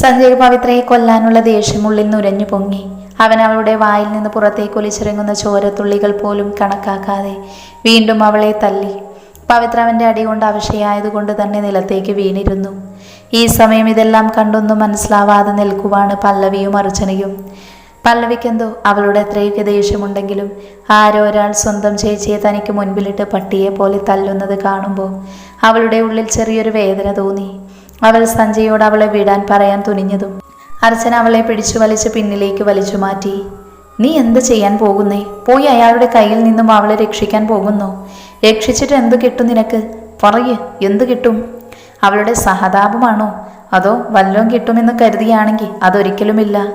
സഞ്ജയ് പവിത്രയെ കൊല്ലാനുള്ള ദേഷ്യമുള്ളിൽ നുരഞ്ഞു പൊങ്ങി. അവൻ അവളുടെ വായിൽ നിന്ന് പുറത്തേക്ക് ഒലിച്ചിറങ്ങുന്ന ചോരത്തുള്ളികൾ പോലും കണക്കാക്കാതെ വീണ്ടും അവളെ തല്ലി. പവിത്ര അവന്റെ അടി കൊണ്ട് അവശയായതുകൊണ്ട് തന്നെ നിലത്തേക്ക് വീണിരുന്നു. ഈ സമയം ഇതെല്ലാം കണ്ടൊന്നും മനസ്സിലാവാതെ നിൽക്കുവാണ് പല്ലവിയും അർച്ചനയും. പല്ലവിക്കെന്തോ അവളുടെ അത്രയ്ക്ക് ദേഷ്യമുണ്ടെങ്കിലും ആരോ ഒരാൾ സ്വന്തം ചേച്ചിയെ തനിക്ക് മുൻപിലിട്ട് പട്ടിയെ പോലെ തല്ലുന്നത് കാണുമ്പോൾ അവളുടെ ഉള്ളിൽ ചെറിയൊരു വേദന തോന്നി. അവൾ സഞ്ജയോട് അവളെ വിടാൻ പറയാൻ തുനിഞ്ഞതും അർച്ചന അവളെ പിടിച്ചു വലിച്ച് പിന്നിലേക്ക് വലിച്ചു മാറ്റി. നീ എന്ത് ചെയ്യാൻ പോകുന്നേ? പോയി അയാളുടെ കയ്യിൽ നിന്നും അവളെ രക്ഷിക്കാൻ പോകുന്നു. രക്ഷിച്ചിട്ട് എന്ത് കിട്ടും നിനക്ക്? പറയ് എന്ത് കിട്ടും? അവളുടെ സഹതാപമാണോ? അതോ വല്ലതും കിട്ടുമെന്ന് കരുതിയാണെങ്കിൽ അതൊരിക്കലുമില്ല.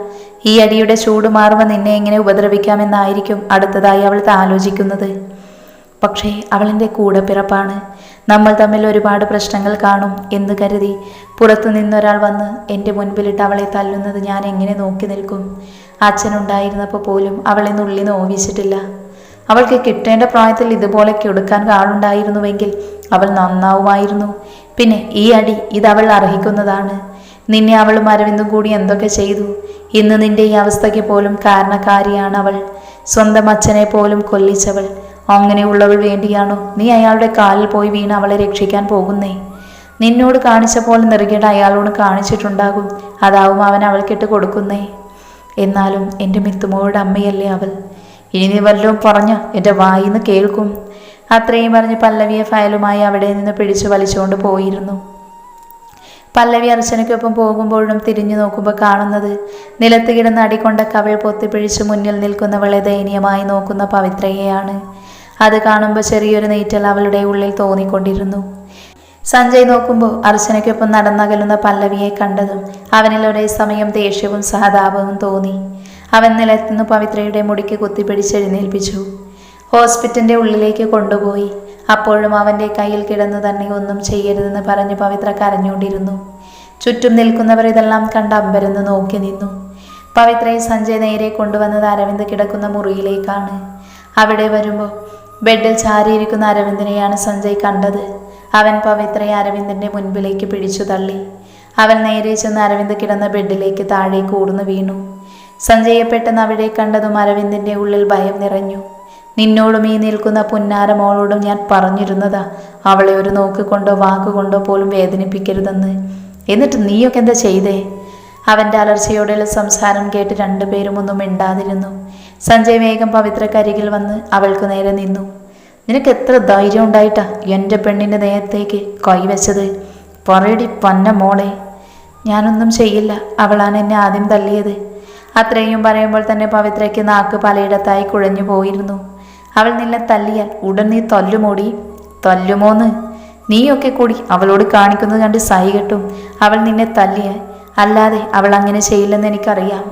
ഈ അടിയുടെ ചൂട് മാറുമ്പോൾ നിന്നെ എങ്ങനെ ഉപദ്രവിക്കാമെന്നായിരിക്കും അടുത്തതായി അവൾ ആലോചിക്കുന്നത് പക്ഷേ അവളെന്റെ കൂടെ പിറപ്പാണ്. നമ്മൾ തമ്മിൽ ഒരുപാട് പ്രശ്നങ്ങൾ കാണും എന്ന് കരുതി പുറത്തു നിന്നൊരാൾ വന്ന് എന്റെ മുൻപിലിട്ട് അവളെ തല്ലുന്നത് ഞാൻ എങ്ങനെ നോക്കി നിൽക്കും? അച്ഛനുണ്ടായിരുന്നപ്പോൾ പോലും അവളെ നുള്ളി നോവിച്ചിട്ടില്ല അവൾക്ക് കിട്ടേണ്ട പ്രായത്തിൽ ഇതുപോലെ കെടുക്കാൻ ആളുണ്ടായിരുന്നുവെങ്കിൽ അവൾ നന്നാവുമായിരുന്നു. പിന്നെ ഈ അടി ഇത് അവൾ അർഹിക്കുന്നതാണ്. നിന്നെ അവളും അരവിന്ദും കൂടി എന്തൊക്കെ ചെയ്തു? ഇന്ന് നിന്റെ ഈ അവസ്ഥയ്ക്ക് പോലും കാരണക്കാരിയാണ് അവൾ. സ്വന്തം അച്ഛനെ പോലും കൊല്ലിച്ചവൾ. അങ്ങനെയുള്ളവൾ വേണ്ടിയാണോ? നീ അയാളുടെ കാലിൽ പോയി വീണ് അവളെ രക്ഷിക്കാൻ പോകുന്നേ. നിന്നോട് കാണിച്ച പോലെ നെറുകേട് അയാളോട് കാണിച്ചിട്ടുണ്ടാകും. അതാവും അവൻ അവൾക്കിട്ട് കൊടുക്കുന്നേ. എന്നാലും എന്റെ മിത്തുമോയുടെ അമ്മയല്ലേ അവൾ. ഇനി നീ വല്ലതും പറഞ്ഞ എന്റെ വായിന്ന് കേൾക്കും. അത്രയും പറഞ്ഞ് പല്ലവിയെ ഫയലുമായി അവിടെ നിന്ന് പിടിച്ചു വലിച്ചുകൊണ്ട് പോയിരുന്നു. പല്ലവി അർച്ചനയ്ക്കൊപ്പം പോകുമ്പോഴും തിരിഞ്ഞു നോക്കുമ്പോൾ കാണുന്നത് നിലത്ത് കിടന്ന് അടികൊണ്ട കവിൾ പൊത്തിപ്പിഴിച്ച് മുന്നിൽ നിൽക്കുന്നവളെ ദയനീയമായി നോക്കുന്ന പവിത്രയെയാണ്. അത് കാണുമ്പോൾ ചെറിയൊരു നെയ്റ്റൽ അവളുടെ ഉള്ളിൽ തോന്നിക്കൊണ്ടിരുന്നു. സഞ്ജയ് നോക്കുമ്പോൾ അർച്ചനയ്ക്കൊപ്പം നടന്നകലുന്ന പല്ലവിയെ കണ്ടതും അവനിൽ ഒരേ സമയം ദേഷ്യവും സഹതാപവും തോന്നി. അവൻ നിലത്തുനിന്ന് പവിത്രയുടെ മുടിക്ക് കുത്തിപ്പിടിച്ചെഴുന്നേൽപ്പിച്ചു ഹോസ്പിറ്റലിന്റെ ഉള്ളിലേക്ക് കൊണ്ടുപോയി. അപ്പോഴും അവന്റെ കയ്യിൽ കിടന്നു തന്നെ ഒന്നും ചെയ്യരുതെന്ന് പറഞ്ഞ് പവിത്ര കരഞ്ഞുകൊണ്ടിരുന്നു. ചുറ്റും നിൽക്കുന്നവർ ഇതെല്ലാം കണ്ട് അമ്പരന്ന് നോക്കി നിന്നു. പവിത്രയെ സഞ്ജയ് നേരെ കൊണ്ടുവന്നത് അരവിന്ദ് കിടക്കുന്ന മുറിയിലേക്കാണ്. അവിടെ വരുമ്പോൾ ബെഡിൽ ചാരിയിരിക്കുന്ന അരവിന്ദനെയാണ് സഞ്ജയ് കണ്ടത്. അവൻ പവിത്രയെ അരവിന്ദന്റെ മുൻപിലേക്ക് പിടിച്ചു തള്ളി. അവൻ നേരെ ചെന്ന് അരവിന്ദ് കിടന്ന ബെഡിലേക്ക് താഴേക്ക് ഓടുന്നു വീണു. സഞ്ജയെ പെട്ടെന്ന് അവിടെ കണ്ടതും അരവിന്ദിന്റെ ഉള്ളിൽ ഭയം നിറഞ്ഞു. നിന്നോടും ഈ നിൽക്കുന്ന പുന്നാര മോളോടും ഞാൻ പറഞ്ഞിരുന്നതാ. അവളെ ഒരു നോക്ക് കൊണ്ടോ വാക്കുകൊണ്ടോ പോലും വേദനിപ്പിക്കരുതെന്ന്. എന്നിട്ട് നീയൊക്കെ എന്താ ചെയ്തേ? അവന്റെ അലർച്ചയോടെയുള്ള സംസാരം കേട്ട് രണ്ടുപേരും ഒന്നും മിണ്ടാതിരുന്നു. സഞ്ജയ് വേഗം പവിത്രക്കരികിൽ വന്ന് അവൾക്ക് നേരെ നിന്നു. നിനക്ക് എത്ര ധൈര്യം ഉണ്ടായിട്ടാ എന്റെ പെണ്ണിന്റെ നേരത്തേക്ക് കൈവച്ചത് പറയടി പന്ന മോളെ. ഞാനൊന്നും ചെയ്യില്ല. അവളാണ് എന്നെ ആദ്യം തള്ളിയത്. അത്രയും പറയുമ്പോൾ തന്നെ പവിത്രയ്ക്ക് നാക്ക് പലയിടത്തായി കുഴഞ്ഞു പോയിരുന്നു. അവൾ നിന്നെ തല്ലിയാൽ ഉടൻ നീ തല്ലുമോടി? തല്ലുമോന്ന്? നീയൊക്കെ കൂടി അവളോട് കാണിക്കുന്നത് കണ്ട് സഹി കെട്ടും. അവൾ നിന്നെ തല്ലിയാൽ അല്ലാതെ അവൾ അങ്ങനെ ചെയ്യില്ലെന്ന് എനിക്കറിയാം.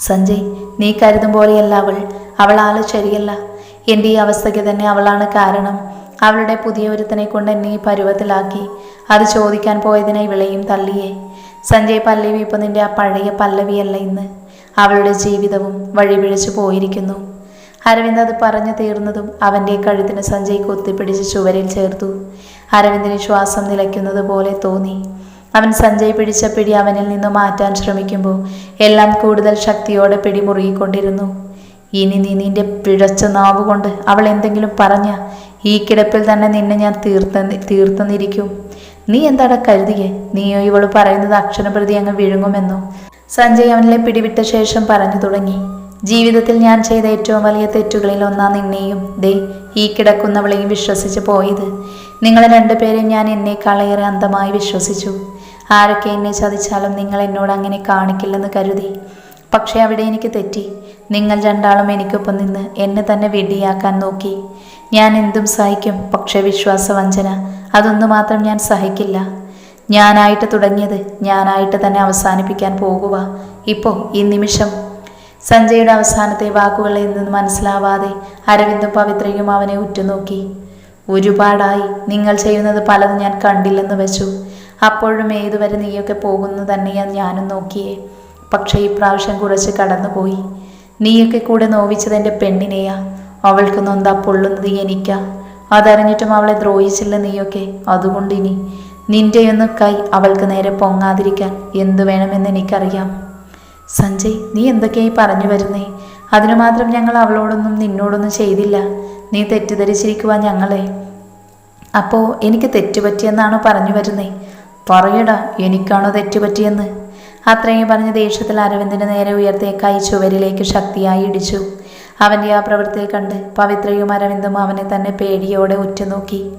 സഞ്ജയ് നീ കരുതും പോലെയല്ല അവൾ. അവൾ ആൾ ശരിയല്ല. എന്റെ ഈ അവസ്ഥയ്ക്ക് തന്നെ അവളാണ് കാരണം. അവളുടെ പുതിയ ഒരുത്തനെ കൊണ്ട് എന്നെ ഈ പരുവത്തിലാക്കി. അത് ചോദിക്കാൻ പോയതിനെ വിളയും തള്ളിയേ. സഞ്ജയ് പല്ലവി ഇപ്പൊ നിന്റെ ആ പഴയ പല്ലവിയല്ല ഇന്ന്. അവളുടെ ജീവിതവും വഴിപിഴച്ചു പോയിരിക്കുന്നു. അരവിന്ദ് അത് പറഞ്ഞു തീർന്നതും അവന്റെ കഴുത്തിന് സഞ്ജയ് കൊത്തിപ്പിടിച്ച് ചുവരിൽ ചേർത്തു. അരവിന്ദിന് ശ്വാസം നിലയ്ക്കുന്നത് പോലെ തോന്നി. അവൻ സഞ്ജയ് പിടിച്ച പിടി അവനിൽ നിന്ന് മാറ്റാൻ ശ്രമിക്കുമ്പോൾ എല്ലാം കൂടുതൽ ശക്തിയോടെ പിടി മുറുകിക്കൊണ്ടിരുന്നു ഇനി നീ നിന്റെ പിഴച്ച നാവ് കൊണ്ട് അവൾ എന്തെങ്കിലും പറഞ്ഞ ഈ കിടപ്പിൽ തന്നെ നിന്നെ ഞാൻ തീർത്ത തീർത്തുന്നിരിക്കും. നീ എന്താണ് കരുതിയേ? നീയോ ഇവൾ പറയുന്നത് അക്ഷരപ്രതി അങ്ങ് വിഴുങ്ങുമെന്നോ? സഞ്ജയ് അവനിലെ പിടിവിട്ട ശേഷം പറഞ്ഞു തുടങ്ങി. ജീവിതത്തിൽ ഞാൻ ചെയ്ത ഏറ്റവും വലിയ തെറ്റുകളിൽ ഒന്നാ നിന്നെയും. ദേ ഈ കിടക്കുന്നവളെയും വിശ്വസിച്ച് പോയത്. നിങ്ങളെ രണ്ടുപേരെയും ഞാൻ എന്നെക്കാളേറെ അന്ധമായി വിശ്വസിച്ചു. ആരൊക്കെ എന്നെ ചതിച്ചാലും നിങ്ങൾ എന്നോട് അങ്ങനെ കാണിക്കില്ലെന്ന് കരുതി. പക്ഷേ അവിടെ എനിക്ക് തെറ്റി. നിങ്ങൾ രണ്ടാളും എനിക്കൊപ്പം നിന്ന് എന്നെ തന്നെ വെടിയാക്കാൻ നോക്കി. ഞാൻ എന്തും സഹിക്കും പക്ഷേ വിശ്വാസവഞ്ചന അതൊന്നു മാത്രം ഞാൻ സഹിക്കില്ല. ഞാനായിട്ട് തുടങ്ങിയത് ഞാനായിട്ട് തന്നെ അവസാനിപ്പിക്കാൻ പോകുക. ഇപ്പോൾ ഈ നിമിഷം. സഞ്ജയുടെ അവസാനത്തെ വാക്കുകളിൽ നിന്ന് മനസ്സിലാവാതെ അരവിന്ദും പവിത്രയും അവനെ ഉറ്റുനോക്കി. ഒരുപാടായി. നിങ്ങൾ ചെയ്യുന്നത് പലതും ഞാൻ കണ്ടില്ലെന്ന് വെച്ചു. അപ്പോഴും ഏതുവരെ നീയൊക്കെ പോകുന്നു തന്നെയാ ഞാനും നോക്കിയേ. പക്ഷേ ഇപ്രാവശ്യം കുറച്ച് കടന്നുപോയി. നീയൊക്കെ കൂടെ നോവിച്ചത് എന്റെ പെണ്ണിനെയാ. അവൾക്ക് നൊന്താ പൊള്ളുന്നത് എനിക്കാ. അതറിഞ്ഞിട്ടും അവളെ ദ്രോഹിച്ചില്ല നീയൊക്കെ. അതുകൊണ്ട് ഇനി നിന്റെയൊന്ന് കൈ അവൾക്ക് നേരെ പൊങ്ങാതിരിക്കാൻ എന്തു വേണമെന്ന് എനിക്കറിയാം. സഞ്ജയ് നീ എന്തൊക്കെയായി പറഞ്ഞു വരുന്നേ? അതിനു മാത്രം ഞങ്ങൾ അവളോടൊന്നും നിന്നോടൊന്നും ചെയ്തില്ല. നീ തെറ്റിദ്ധരിച്ചിരിക്കുവാൻ ഞങ്ങളെ. അപ്പോൾ എനിക്ക് തെറ്റുപറ്റിയെന്നാണോ പറഞ്ഞു വരുന്നേ? പറയടാ എനിക്കാണോ തെറ്റുപറ്റിയെന്ന്. അത്രയും പറഞ്ഞ ദേഷ്യത്തിൽ അരവിന്ദിന് നേരെ ഉയർത്തിയ കൈ ചുവരിലേക്ക് ശക്തിയായി ഇടിച്ചു. അവന്റെ ആ പ്രവൃത്തിയെ കണ്ട് പവിത്രയും അരവിന്ദും അവനെ തന്നെ പേടിയോടെ ഉറ്റുനോക്കി.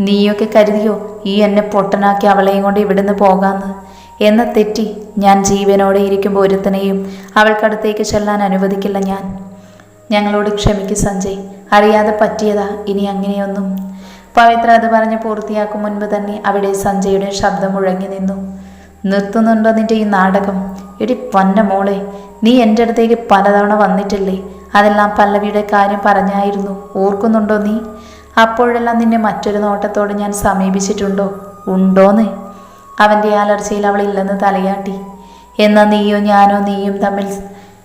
നീയൊക്കെ കരുതിയോ ഈ എന്നെ പൊട്ടനാക്കി അവളെയും കൊണ്ട് ഇവിടുന്ന് പോകാമെന്ന് എന്ന തെറ്റി ഞാൻ ജീവനോടെ ഇരിക്കുമ്പോൾ ഒരുത്തനെയും അവൾക്കടുത്തേക്ക് ചെല്ലാൻ അനുവദിക്കില്ല ഞാൻ. ഞങ്ങളോട് ക്ഷമിക്ക് സഞ്ജയ്. അറിയാതെ പറ്റിയതാ ഇനി അങ്ങനെയൊന്നും. പവിത്ര അത് പറഞ്ഞ് പൂർത്തിയാക്കും മുൻപ് തന്നെ അവിടെ സഞ്ജയുടെ ശബ്ദം മുഴങ്ങി നിന്നു. നിർത്തുന്നുണ്ടോ നിന്റെ ഈ നാടകം? എടി പൊന്ന മോളെ നീ എന്റെ അടുത്തേക്ക് പലതവണ വന്നിട്ടില്ലേ? അതെല്ലാം പല്ലവിയുടെ കാര്യം പറഞ്ഞായിരുന്നു. ഓർക്കുന്നുണ്ടോ നീ? അപ്പോഴെല്ലാം നിന്നെ മറ്റൊരു നോട്ടത്തോട് ഞാൻ സമീപിച്ചിട്ടുണ്ടോ? ഉണ്ടോന്ന്? അവന്റെ അലർച്ചയിൽ അവൾ ഇല്ലെന്ന് തലയാട്ടി. എന്നാൽ നീയോ ഞാനോ നീയും തമ്മിൽ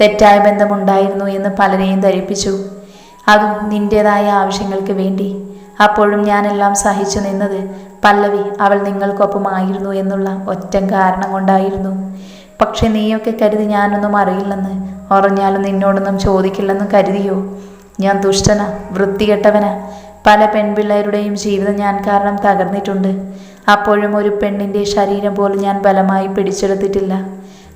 തെറ്റായ ബന്ധമുണ്ടായിരുന്നു എന്ന് പലരെയും ധരിപ്പിച്ചു. അതും നിന്റേതായ ആവശ്യങ്ങൾക്ക് വേണ്ടി. അപ്പോഴും ഞാനെല്ലാം സഹിച്ചു നിന്നത്. പല്ലവി അവൾ നിങ്ങൾക്കൊപ്പമായിരുന്നു എന്നുള്ള ഒറ്റ കാരണം കൊണ്ടായിരുന്നു. പക്ഷെ നീയൊക്കെ കരുതി ഞാനൊന്നും അറിയില്ലെന്ന്. ഉറഞ്ഞാലും നിന്നോടൊന്നും ചോദിക്കില്ലെന്ന് കരുതിയോ? ഞാൻ ദുഷ്ടന വൃത്തികെട്ടവന. പല പെൺപിള്ളേരുടെയും ജീവിതം ഞാൻ കാരണം തകർന്നിട്ടുണ്ട്. അപ്പോഴും ഒരു പെണ്ണിന്റെ ശരീരം പോലും ഞാൻ ബലമായി പിടിച്ചെടുത്തിട്ടില്ല.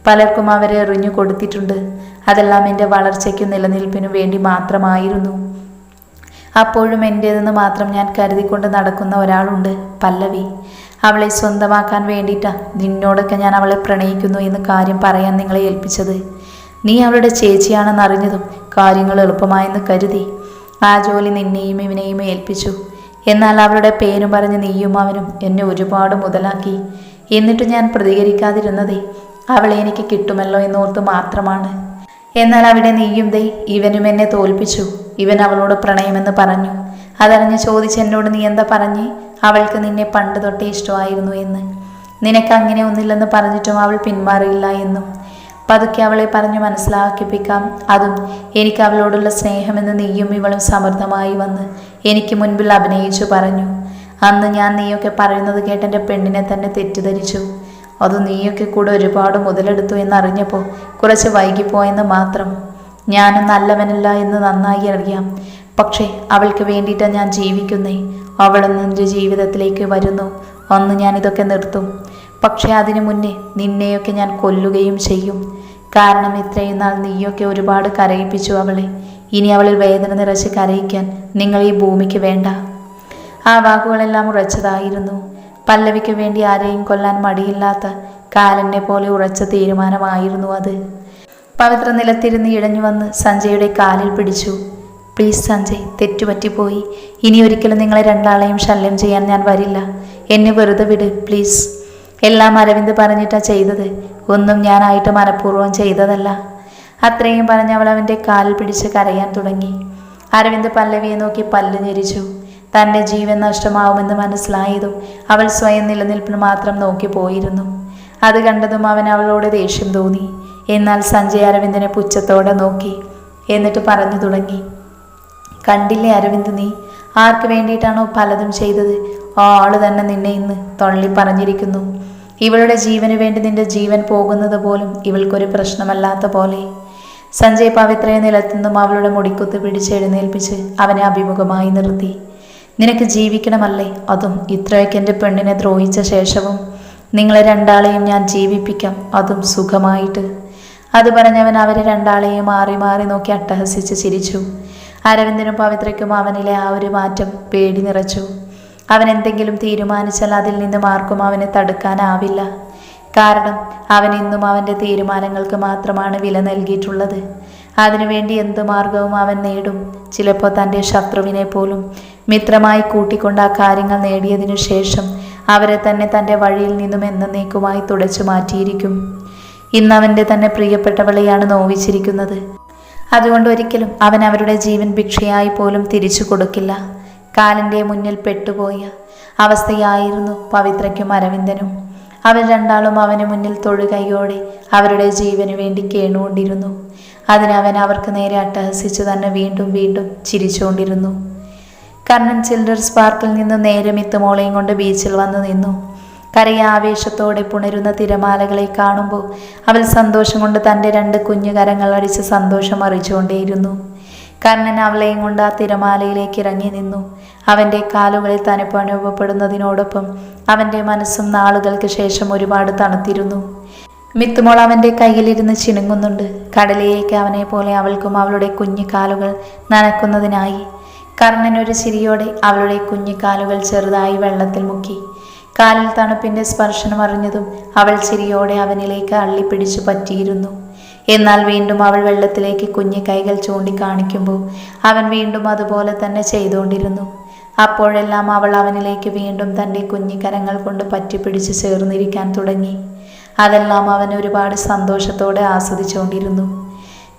പലർക്കും അവരെ എറിഞ്ഞു കൊടുത്തിട്ടുണ്ട്. അതെല്ലാം എന്റെ വളർച്ചയ്ക്കും നിലനിൽപ്പിനും വേണ്ടി മാത്രമായിരുന്നു. അപ്പോഴും എന്റേതെന്ന് മാത്രം ഞാൻ കരുതിക്കൊണ്ട് നടക്കുന്ന ഒരാളുണ്ട് പല്ലവി. അവളെ സ്വന്തമാക്കാൻ വേണ്ടിയിട്ടാ നിന്നോടൊക്കെ ഞാൻ അവളെ പ്രണയിക്കുന്നു എന്ന് കാര്യം പറയാൻ നിങ്ങളെ ഏൽപ്പിച്ചത്. നീ അവളുടെ ചേച്ചിയാണെന്ന് അറിഞ്ഞതും കാര്യങ്ങൾ എളുപ്പമായെന്ന് കരുതി. ആ ജോലി നിന്നെയും ഇവനെയും ഏൽപ്പിച്ചു. എന്നാൽ അവളുടെ പേരും പറഞ്ഞ് നീയും അവനും എന്നെ ഒരുപാട് മുതലാക്കി. എന്നിട്ട് ഞാൻ പ്രതികരിക്കാതിരുന്നതേ അവളെ എനിക്ക് കിട്ടുമല്ലോ എന്നോർത്ത് മാത്രമാണ്. എന്നാൽ അവിടെ നീയും ദേ ഇവനും എന്നെ തോൽപ്പിച്ചു. ഇവൻ അവളോട് പ്രണയമെന്ന് പറഞ്ഞു. അതറിഞ്ഞ് ചോദിച്ച് എന്നോട് നീ എന്താ പറഞ്ഞേ? അവൾക്ക് നിന്നെ പണ്ട് തൊട്ടേ ഇഷ്ടമായിരുന്നു എന്ന്. നിനക്ക് അങ്ങനെ ഒന്നില്ലെന്ന് പറഞ്ഞിട്ടും അവൾ പിന്മാറിയില്ല എന്നും. പതുക്കെ അവളെ പറഞ്ഞു മനസ്സിലാക്കിപ്പിക്കാം. അതും എനിക്ക് അവളോടുള്ള സ്നേഹമെന്ന് നീയും ഇവളും സമൃദ്ധമായി വന്ന് എനിക്ക് മുൻപിൽ അഭിനയിച്ചു പറഞ്ഞു. അന്ന് ഞാൻ നീയൊക്കെ പറയുന്നത് കേട്ട് എന്റെ പെണ്ണിനെ തന്നെ തെറ്റിദ്ധരിച്ചു. അത് നീയൊക്കെ കൂടെ ഒരുപാട് മുതലെടുത്തു എന്നറിഞ്ഞപ്പോൾ കുറച്ച് വൈകിപ്പോയെന്ന് മാത്രം. ഞാനും നല്ലവനല്ല എന്ന് നന്നായി അറിയാം. പക്ഷേ അവൾക്ക് വേണ്ടിയിട്ടാണ് ഞാൻ ജീവിക്കുന്നേ. അവളൊന്ന് എന്റെ ജീവിതത്തിലേക്ക് വരുന്നു. അന്ന് ഞാൻ ഇതൊക്കെ നിർത്തും. പക്ഷേ അതിനു മുന്നേ നിന്നെയൊക്കെ ഞാൻ കൊല്ലുകയും ചെയ്യും. കാരണം ഇത്രയും നാൾ നീയൊക്കെ ഒരുപാട് കരയിപ്പിച്ചു അവളെ. ഇനി അവളിൽ വേദന നിറച്ച് കരയിക്കാൻ നിങ്ങൾ ഈ ഭൂമിക്ക് വേണ്ട. ആ വാക്കുകളെല്ലാം ഉറച്ചതായിരുന്നു. പല്ലവിക്ക് വേണ്ടി ആരെയും കൊല്ലാൻ മടിയില്ലാത്ത കാലനെ പോലെ ഉറച്ച തീരുമാനമായിരുന്നു അത്. പവിത്ര നിലത്തിരുന്ന് ഇഴഞ്ഞു വന്ന് സഞ്ജയുടെ കാലിൽ പിടിച്ചു. പ്ലീസ് സഞ്ജയ് തെറ്റുപറ്റിപ്പോയി. ഇനി ഒരിക്കലും നിങ്ങളെ രണ്ടാളെയും ശല്യം ചെയ്യാൻ ഞാൻ വരില്ല. എന്നെ വെറുതെ വിട് പ്ലീസ്. എല്ലാം അരവിന്ദ് പറഞ്ഞിട്ടാ ചെയ്തത്. ഒന്നും ഞാനായിട്ട് മനഃപൂർവം ചെയ്തതല്ല. അത്രയും പറഞ്ഞ് അവൾ അവന്റെ കാലിൽ പിടിച്ച് കരയാൻ തുടങ്ങി. അരവിന്ദ് പല്ലവിയെ നോക്കി പല്ല് ഞെരിച്ചു. തന്റെ ജീവൻ നഷ്ടമാവുമെന്ന് മനസ്സിലായതും അവൾ സ്വയം നിലനിൽപ്പിന് മാത്രം നോക്കി പോയിരുന്നു. അത് കണ്ടതും അവൻ അവളോട് ദേഷ്യം തോന്നി. എന്നാൽ സഞ്ജയ് അരവിന്ദനെ പുച്ഛത്തോടെ നോക്കി. എന്നിട്ട് പറഞ്ഞു തുടങ്ങി. കണ്ടില്ലേ അരവിന്ദ് നീ? ആർക്ക് വേണ്ടിയിട്ടാണോ പലതും ചെയ്തത്? ആ ആൾ തന്നെ നിന്നെ ഇന്ന് തള്ളി പറഞ്ഞിരിക്കുന്നു. ഇവളുടെ ജീവന് വേണ്ടി നിന്റെ ജീവൻ പോകുന്നത് പോലും ഇവൾക്കൊരു പ്രശ്നമല്ലാത്ത പോലെ. സഞ്ജയ് പവിത്രയെ നിലത്തുനിന്നും അവളുടെ മുടിക്കുത്ത് പിടിച്ചെഴുന്നേൽപ്പിച്ച് അവനെ അഭിമുഖമായി നിർത്തി. നിനക്ക് ജീവിക്കണമല്ലേ? അതും ഇത്രയൊക്കെ എന്റെ പെണ്ണിനെ ദ്രോഹിച്ച ശേഷവും നിങ്ങളെ രണ്ടാളെയും ഞാൻ ജീവിപ്പിക്കാം. അതും സുഖമായിട്ട്. അത് പറഞ്ഞവൻ അവരെ രണ്ടാളെയും മാറി മാറി നോക്കി അട്ടഹസിച്ച് ചിരിച്ചു. അരവിന്ദനും പവിത്രയ്ക്കും അവനിലെ ആ ഒരു മാറ്റം പേടി നിറച്ചു. അവൻ എന്തെങ്കിലും തീരുമാനിച്ചാൽ അതിൽ നിന്നും ആർക്കും അവനെ തടുക്കാനാവില്ല. കാരണം അവൻ ഇന്നും അവന്റെ തീരുമാനങ്ങൾക്ക് മാത്രമാണ് വില നൽകിയിട്ടുള്ളത്. അതിനുവേണ്ടി എന്ത് മാർഗവും അവൻ നേടും. ചിലപ്പോൾ തന്റെ ശത്രുവിനെ പോലും മിത്രമായി കൂട്ടിക്കൊണ്ട് ആ കാര്യങ്ങൾ നേടിയതിനു ശേഷം അവരെ തന്നെ തന്റെ വഴിയിൽ നിന്നും എന്നേക്കുമായി തുടച്ചു മാറ്റിയിരിക്കും. ഇന്ന് അവന്റെ തന്നെ പ്രിയപ്പെട്ടവളെയാണ് നോവിച്ചിരിക്കുന്നത്. അതുകൊണ്ട് ഒരിക്കലും അവൻ അവരുടെ ജീവൻ ഭിക്ഷയായി പോലും തിരിച്ചു കൊടുക്കില്ല. കാലിന്റെ മുന്നിൽ പെട്ടുപോയ അവസ്ഥയായിരുന്നു പവിത്രയ്ക്കും അരവിന്ദനും. അവർ രണ്ടാളും അവന് മുന്നിൽ തൊഴുകൈയോടെ അവരുടെ ജീവന് വേണ്ടി കേണുകൊണ്ടിരുന്നു. അതിനവൻ അവർക്ക് നേരെ അട്ടഹസിച്ചു തന്നെ വീണ്ടും വീണ്ടും ചിരിച്ചുകൊണ്ടിരുന്നു. കർണൻ ചിൽഡ്രൻസ് പാർക്കിൽ നിന്ന് നേരെ മിത്തുമോളെയും കൊണ്ട് ബീച്ചിൽ വന്നു നിന്നു. കരയെ ആവേശത്തോടെ പുണരുന്ന തിരമാലകളെ കാണുമ്പോൾ അവൾ സന്തോഷം കൊണ്ട് തന്റെ രണ്ട് കുഞ്ഞു കരങ്ങൾ അടിച്ച് സന്തോഷം അറിയിച്ചുകൊണ്ടേയിരുന്നു. കർണൻ അവളെയും കൊണ്ട് ആ തിരമാലയിലേക്ക് ഇറങ്ങി നിന്നു. അവന്റെ കാലുകളിൽ തണുപ്പ് അനുഭവപ്പെടുന്നതിനോടൊപ്പം അവന്റെ മനസ്സും നാളുകൾക്ക് ശേഷം ഒരുപാട് തണുത്തിരുന്നു. മിത്തുമോൾ അവന്റെ കയ്യിലിരുന്ന് ചിണുങ്ങുന്നുണ്ട്. കടലിലേക്ക് അവനെ പോലെ അവൾക്കും അവളുടെ കുഞ്ഞു കാലുകൾ നനക്കുന്നതിനായി കർണൻ ഒരു ചിരിയോടെ അവളുടെ കുഞ്ഞു കാലുകൾ ചെറുതായി വെള്ളത്തിൽ മുക്കി. കാലിൽ തണുപ്പിന്റെ സ്പർശനം അറിഞ്ഞതും അവൾ ചിരിയോടെ അവനിലേക്ക് അള്ളിപ്പിടിച്ചു പറ്റിയിരുന്നു. എന്നാൽ വീണ്ടും അവൾ വെള്ളത്തിലേക്ക് കുഞ്ഞു കൈകൾ ചൂണ്ടിക്കാണിക്കുമ്പോൾ അവൻ വീണ്ടും അതുപോലെ തന്നെ ചെയ്തുകൊണ്ടിരുന്നു. അപ്പോഴെല്ലാം അവൾ അവനിലേക്ക് വീണ്ടും തന്റെ കുഞ്ഞിക്കരങ്ങൾ കൊണ്ട് പറ്റിപ്പിടിച്ച് ചേർന്നിരിക്കാൻ തുടങ്ങി. അതെല്ലാം അവൻ ഒരുപാട് സന്തോഷത്തോടെ ആസ്വദിച്ചുകൊണ്ടിരുന്നു.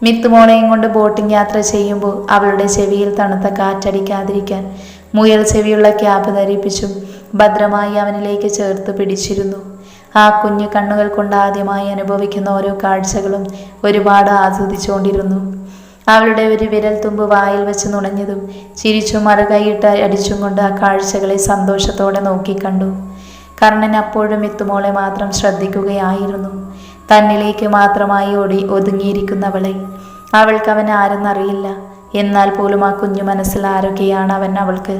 മിത്തുമോളെയും കൊണ്ട് ബോട്ടിംഗ് യാത്ര ചെയ്യുമ്പോൾ അവളുടെ ചെവിയിൽ തണുത്ത കാറ്റടിക്കാതിരിക്കാൻ മുയൽ ചെവിയുള്ള ക്യാബ് ധരിപ്പിച്ചും ഭദ്രമായി അവനിലേക്ക് ചേർത്ത് പിടിച്ചിരുന്നു. ആ കുഞ്ഞു കണ്ണുകൾ കൊണ്ട് ആദ്യമായി അനുഭവിക്കുന്ന ഓരോ കാഴ്ചകളും ഒരുപാട് ആസ്വദിച്ചുകൊണ്ടിരുന്നു. അവളുടെ ഒരു വിരൽ തുമ്പ് വായിൽ വെച്ച് നുണഞ്ഞതും ചിരിച്ചും മറുകൈയിട്ട് അടിച്ചും കൊണ്ട് ആ കാഴ്ചകളെ സന്തോഷത്തോടെ നോക്കിക്കണ്ടു കർണൻ അപ്പോഴും മിത്തുമോളെ മാത്രം ശ്രദ്ധിക്കുകയായിരുന്നു. തന്നിലേക്ക് മാത്രമായി ഓടി ഒതുങ്ങിയിരിക്കുന്നവളെ. അവൾക്ക് അവൻ ആരെന്നറിയില്ല. എന്നാൽ പോലും ആ കുഞ്ഞു മനസ്സിൽ ആരൊക്കെയാണ് അവൻ അവൾക്ക്?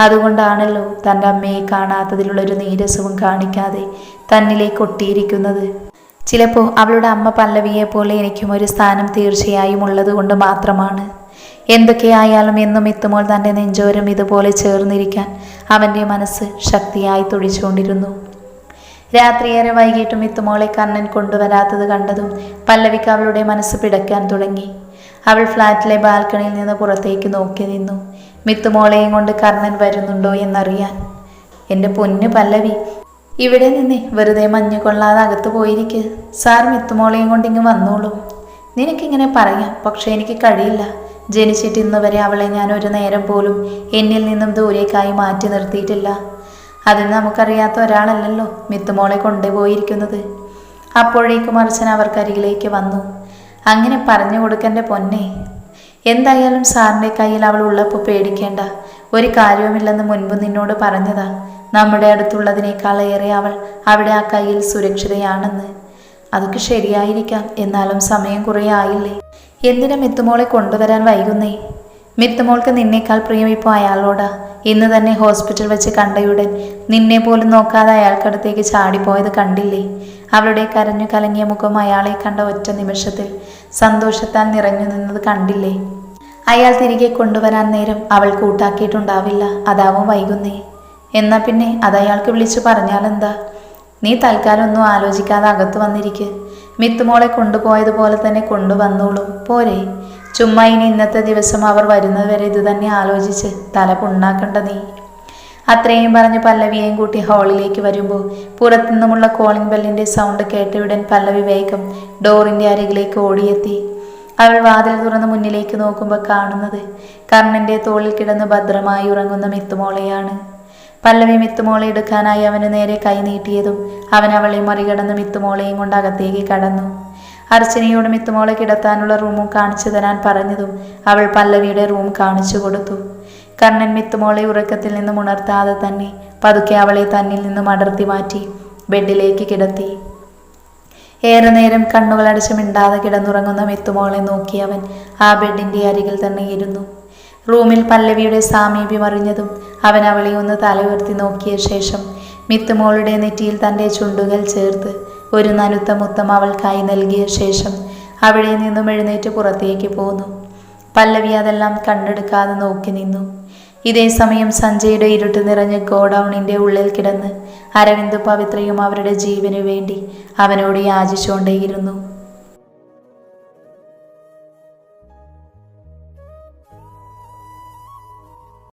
അതുകൊണ്ടാണല്ലോ തന്റെ അമ്മയെ കാണാത്തതിലുള്ളൊരു നീരസവും കാണിക്കാതെ തന്നിലേക്ക് ഒട്ടിയിരിക്കുന്നത്. ചിലപ്പോൾ അവളുടെ അമ്മ പല്ലവിയെ പോലെ എനിക്കും ഒരു സ്ഥാനം തീർച്ചയായും ഉള്ളതുകൊണ്ട് മാത്രമാണ്. എന്തൊക്കെയായാലും എന്നും എത്തുമ്പോൾ തന്റെ നെഞ്ചോരം ഇതുപോലെ ചേർന്നിരിക്കാൻ അവന്റെ മനസ്സ് ശക്തിയായി തുടിച്ചുകൊണ്ടിരുന്നു. രാത്രിയേറെ വൈകിട്ടും മിത്തുമോളെ കണ്ണൻ കൊണ്ടുവരാത്തത് കണ്ടതും പല്ലവിക്ക് അവളുടെ മനസ്സ് പിടയ്ക്കാൻ തുടങ്ങി. അവൾ ഫ്ലാറ്റിലെ ബാൽക്കണിയിൽ നിന്ന് പുറത്തേക്ക് നോക്കി നിന്നു. മിത്തുമോളെയും കൊണ്ട് കർണൻ വരുന്നുണ്ടോ എന്നറിയാൻ. എന്റെ പൊന്നു പല്ലവി ഇവിടെ നിന്നേ വെറുതെ മഞ്ഞ് കൊള്ളാതെ അകത്ത് പോയിരിക്കെ. സാർ മിത്തുമോളെയും കൊണ്ട് ഇങ്ങ് വന്നോളൂ. നിനക്കിങ്ങനെ പറയാം പക്ഷെ എനിക്ക് കഴിയില്ല. ജനിച്ചിട്ട് ഇന്ന് വരെ അവളെ ഞാൻ ഒരു നേരം പോലും എന്നിൽ നിന്നും ദൂരേക്കായി മാറ്റി നിർത്തിയിട്ടില്ല. അതിന് നമുക്കറിയാത്ത ഒരാളല്ലല്ലോ മിത്തുമോളെ കൊണ്ടുപോയിരിക്കുന്നത്. അപ്പോഴേക്കും അർച്ചന അവർക്കരികിലേക്ക് വന്നു. അങ്ങനെ പറഞ്ഞു കൊടുക്കന്റെ പൊന്നെ. എന്തായാലും സാറിന്റെ കയ്യിൽ അവൾ ഉള്ളപ്പോൾ പേടിക്കേണ്ട. ഒരു കാര്യവുമില്ലെന്ന് മുൻപ് നിന്നോട് പറഞ്ഞതാ. നമ്മുടെ അടുത്തുള്ളതിനേക്കാൾ ഏറെ അവൾ അവിടെ ആ കയ്യിൽ സുരക്ഷിതയാണെന്ന്. അതൊക്കെ ശരിയായിരിക്കാം. എന്നാലും സമയം കുറേ ആയില്ലേ. എന്തിനാ മിത്തുമോളെ കൊണ്ടുവരാൻ വൈകുന്നേ? മിത്തുമോൾക്ക് നിന്നേക്കാൾ പ്രിയം ഇപ്പോൾ അയാളോടാ. ഇന്ന് തന്നെ ഹോസ്പിറ്റൽ വെച്ച് കണ്ടയുടൻ നിന്നെ പോലും നോക്കാതെ അയാൾക്കടുത്തേക്ക് ചാടിപ്പോയത് കണ്ടില്ലേ? അവളുടെ കരഞ്ഞു കലങ്ങിയ മുഖം അയാളെ കണ്ട ഒറ്റ നിമിഷത്തിൽ സന്തോഷത്താൽ നിറഞ്ഞു നിന്നത് കണ്ടില്ലേ? അയാൾ തിരികെ കൊണ്ടുവരാൻ നേരം അവൾ കൂട്ടാക്കിയിട്ടുണ്ടാവില്ല. അതാവും വൈകുന്നേ. എന്നാ പിന്നെ അത് അയാൾക്ക് വിളിച്ചു പറഞ്ഞാലെന്താ? നീ തൽക്കാലം ഒന്നും ആലോചിക്കാതെ അകത്ത് വന്നിരിക്കുക മിത്തുമോളെ കൊണ്ടുപോയതുപോലെ തന്നെ കൊണ്ടുവന്നോളൂ. പോരെ. ചുമ്മാ ഇനി ഇന്നത്തെ ദിവസം അവർ വരുന്നത് വരെ ഇത് തന്നെ ആലോചിച്ച് തല പുണ്ണാക്കണ്ട നീ. അത്രയും പറഞ്ഞ് പല്ലവിയെയും കൂട്ടി ഹാളിലേക്ക് വരുമ്പോൾ പുറത്തുനിന്നുമുള്ള കോളിംഗ് ബെല്ലിന്റെ സൗണ്ട് കേട്ടയുടൻ പല്ലവി വേഗം ഡോറിന്റെ അരികിലേക്ക് ഓടിയെത്തി. അവൾ വാതിൽ തുറന്ന് മുന്നിലേക്ക് നോക്കുമ്പോൾ കാണുന്നത് കർണന്റെ തോളിൽ കിടന്ന് ഭദ്രമായി ഉറങ്ങുന്ന മിത്തുമോളെയാണ്. പല്ലവി മിത്തുമോളെ എടുക്കാനായി അവന് നേരെ കൈ നീട്ടിയതും അവൻ അവളെ മറികടന്ന് മിത്തുമോളെയും കൊണ്ട് അകത്തേക്ക് കടന്നു. അർച്ചനയോട് മിത്തുമോളെ കിടത്താനുള്ള റൂമും കാണിച്ചു തരാൻ പറഞ്ഞതും അവൾ പല്ലവിയുടെ റൂം കാണിച്ചു കൊടുത്തു. കർണൻ മിത്തുമോളെ ഉറക്കത്തിൽ നിന്നും ഉണർത്താതെ തന്നെ പതുക്കെ അവളെ തന്നിൽ നിന്നും അടർത്തി മാറ്റി ബെഡിലേക്ക് കിടത്തി. ഏറെ നേരം കണ്ണുകളടച്ച് മിണ്ടാതെ കിടന്നുറങ്ങുന്ന മിത്തുമോളെ നോക്കി അവൻ ആ ബെഡിന്റെ അരികിൽ തന്നെ ഇരുന്നു. റൂമിൽ പല്ലവിയുടെ സാമീപ്യം അറിഞ്ഞതും അവൻ അവളെ ഒന്ന് തല ഉയർത്തി നോക്കിയ ശേഷം മിത്തുമോളുടെ നെറ്റിയിൽ തന്റെ ചുണ്ടുകൾ ചേർത്ത് ഒരു നനുത്ത മുത്തം അവൾക്കായി നൽകിയ ശേഷം അവിടെ നിന്നും എഴുന്നേറ്റ് പുറത്തേക്ക് പോന്നു. പല്ലവി അതെല്ലാം കണ്ടെടുക്കാതെ നോക്കി നിന്നു. ഇതേ സമയം സഞ്ജയുടെ ഇരുട്ട് നിറഞ്ഞ ഗോഡൌണിന്റെ ഉള്ളിൽ കിടന്ന് അരവിന്ദ് പവിത്രയും അവരുടെ ജീവനു വേണ്ടി അവനോട് യാചിച്ചുകൊണ്ടേയിരുന്നു.